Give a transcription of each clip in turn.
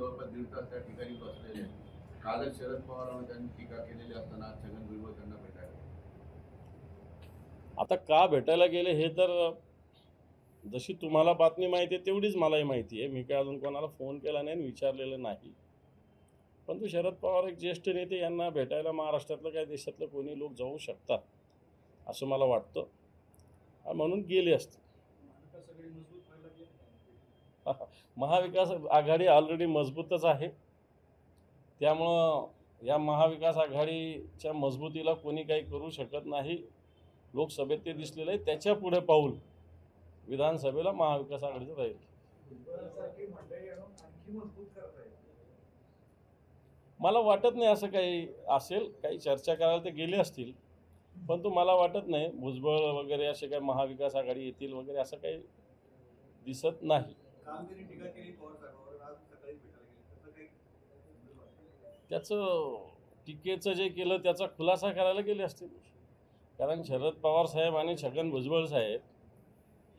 जवळपास दीड तास त्या ठिकाणी बसलेले आहेत. कालच शरद पवारांवर त्यांनी टीका केलेली असताना आज छगन भुजबळ त्यांना भेटायला. आता का भेटायला गेले हे तर जशी तुम्हाला बातमी माहिती आहे तेवढीच मलाही माहिती आहे. मी काय अजून कोणाला फोन केला नाही आणि विचारलेलं नाही. परंतु शरद पवार एक ज्येष्ठ नेते यांना भेटायला महाराष्ट्रातलं काय देशातलं कोणी लोक जाऊ शकतात असं मला वाटतं. म्हणून गेले असते. महाविकास आघाडी ऑलरेडी मजबूतच आहे. त्यामुळं या महाविकास आघाडीच्या मजबूतीला कोणी काही करू शकत नाही. लोकसभेत ते दिसलेलं आहे. त्याच्या पुढे पाऊल विधानसभेला महाविकास आघाडीचं राहील. मला वाटत नाही असं काही असेल. काही चर्चा करायला ते गेले असतील. पण तो मला वाटत नाही. भुजबळ वगैरे असे काही महाविकास आघाडी येतील वगैरे असं काही दिसत नाही. कामगिरी टीका केली पवार साहेबांवर आज सकाळी भेटायला काही त्याचं टीकेचं जे केलं त्याचा खुलासा करायला गेले असतील कारण शरद पवार साहेब आणि छगन भुजबळ साहेब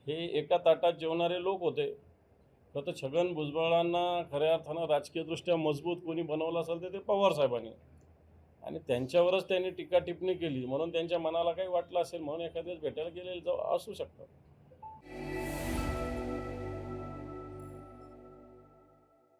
हे एका ताटात जेवणारे लोक होते. तर छगन भुजबळांना खऱ्या अर्थानं राजकीयदृष्ट्या मजबूत कोणी बनवलं असेल तर ते पवार साहेबांनी. आणि त्यांच्यावरच त्यांनी टीका टिप्पणी केली. म्हणून त्यांच्या मनाला काही वाटलं असेल म्हणून एखाद्याच भेटायला गेलेलं असू शकतं